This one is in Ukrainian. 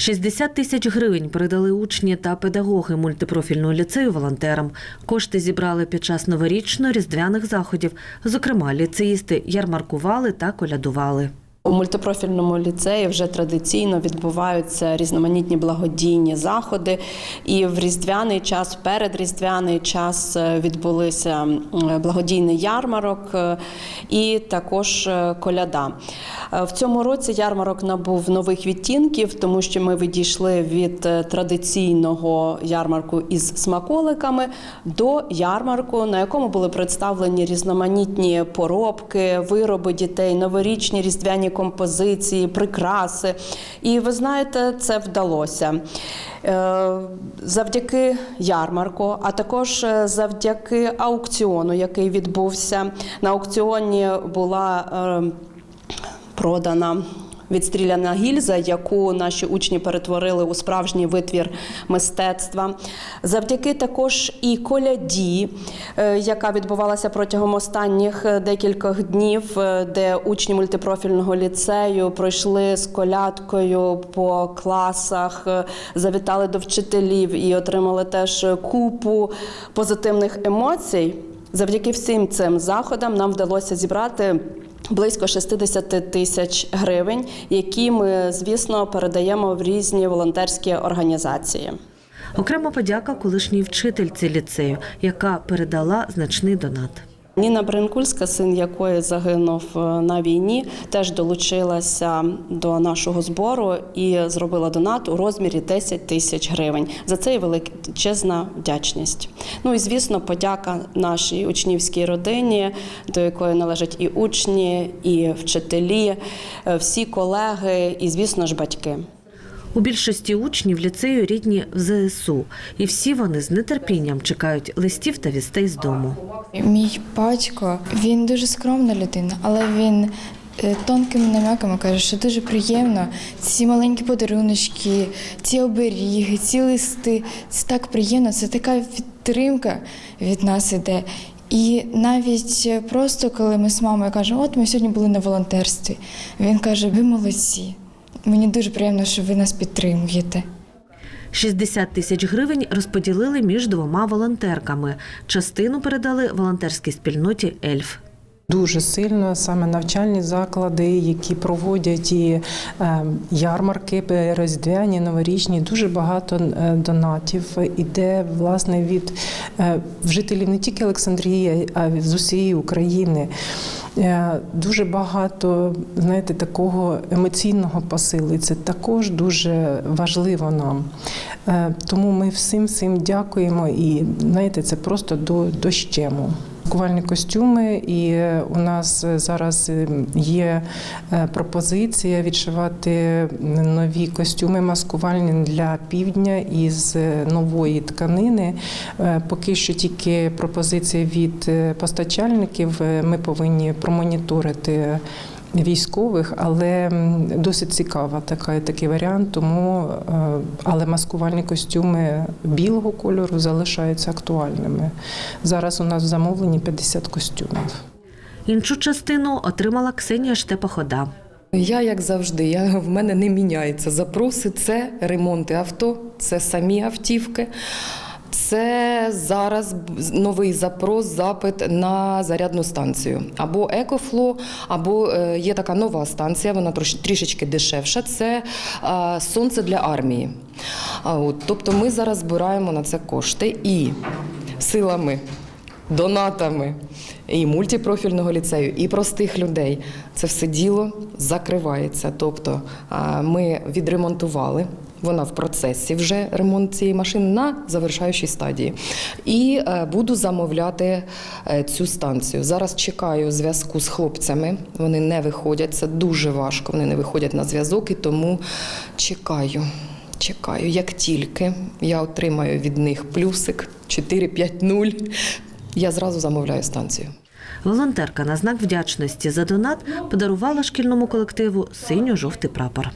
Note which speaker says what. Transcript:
Speaker 1: 60 тисяч гривень передали учні та педагоги мультипрофільного ліцею волонтерам. Кошти зібрали під час новорічно-різдвяних заходів. Зокрема, ліцеїсти ярмаркували та колядували.
Speaker 2: У мультипрофільному ліцеї вже традиційно відбуваються різноманітні благодійні заходи. І в різдвяний час, в передріздвяний час е, відбулися благодійний ярмарок е, і також е, коляда. Е, В цьому році ярмарок набув нових відтінків, тому що ми відійшли від е, традиційного ярмарку із смаколиками до ярмарку, на якому були представлені різноманітні поробки, вироби дітей, новорічні різдвяні композиції, прикраси. І ви знаєте, це вдалося. Е, Завдяки ярмарку, а також завдяки аукціону, який відбувся. На аукціоні була продана. Відстріляна гільза, яку наші учні перетворили у справжній витвір мистецтва, завдяки також і коляді, е, яка відбувалася протягом останніх е, декількох днів, е, де учні мультипрофільного ліцею пройшли з колядкою по класах, завітали до вчителів і отримали теж купу позитивних емоцій. Завдяки всім цим заходам нам вдалося зібрати. Близько 60 тисяч гривень, які ми, звісно, передаємо в різні волонтерські організації.
Speaker 1: Окрема подяка колишній вчительці ліцею, яка передала значний донат.
Speaker 2: Ніна Бринкульська, син якої загинув е, на війні, теж долучилася до нашого збору і зробила донат у розмірі 10 тисяч гривень. За це і величезна вдячність. Ну і звісно, подяка нашій учнівській родині, до якої належать і учні, і вчителі, е, всі колеги, і звісно ж батьки.
Speaker 1: У більшості учнів ліцею рідні в ЗСУ, і всі вони з нетерпінням чекають листів та вістей з дому.
Speaker 3: Мій батько він дуже скромна людина, але він е, тонкими намеками каже, що дуже приємно ці маленькі подаруночки, ці оберіги, ці листи. Це так приємно, це така підтримка від нас іде. І навіть е, просто коли ми з мамою кажемо, от ми сьогодні були на волонтерстві, він каже: ви молодці. Мені дуже приємно, що ви нас підтримуєте.
Speaker 1: 60 тисяч гривень розподілили між двома волонтерками. Частину передали волонтерській спільноті Ельф.
Speaker 4: Дуже сильно саме навчальні заклади, які проводять і е, ярмарки, різдвяні, новорічні, дуже багато е, донатів іде власне від е, жителів не тільки Олександрії, а з усієї України. Е, Дуже багато, знаєте, такого емоційного посилу. І Це також дуже важливо нам. Е, Тому ми всім всім дякуємо і знаєте, це просто до дощему. Маскувальні костюми, і е, у нас е, зараз е, є пропозиція відшивати нові костюми маскувальні для півдня із нової тканини. Поки що тільки пропозиція від постачальників. Ми повинні промоніторити. Військових, але досить цікава така такий варіант. Тому е, але маскувальні костюми білого кольору залишаються актуальними. Зараз у нас в замовленні 50 костюмів.
Speaker 1: Іншу частину отримала Ксенія Штепахода.
Speaker 5: Я, як завжди, я, в мене не міняється. Запроси це ремонти авто, це самі автівки. Це зараз новий запрос, запит на зарядну станцію. Або Екофло, або е, є така нова станція, вона трішечки дешевша. Це сонце для армії. От, тобто ми зараз збираємо на це кошти і силами донатами і мультипрофільного ліцею, і простих людей. Це все діло закривається. Тобто ми відремонтували. Вона в процесі вже ремонт цієї машини на завершаючій стадії. І е, буду замовляти е, цю станцію. Зараз чекаю зв'язку з хлопцями. Вони не виходять. Це дуже важко. Вони не виходять на зв'язок і тому чекаю. Чекаю, як тільки я отримаю від них плюсик 4-5-0, я зразу замовляю станцію.
Speaker 1: Волонтерка на знак вдячності за донат подарувала шкільному колективу синьо-жовтий прапор.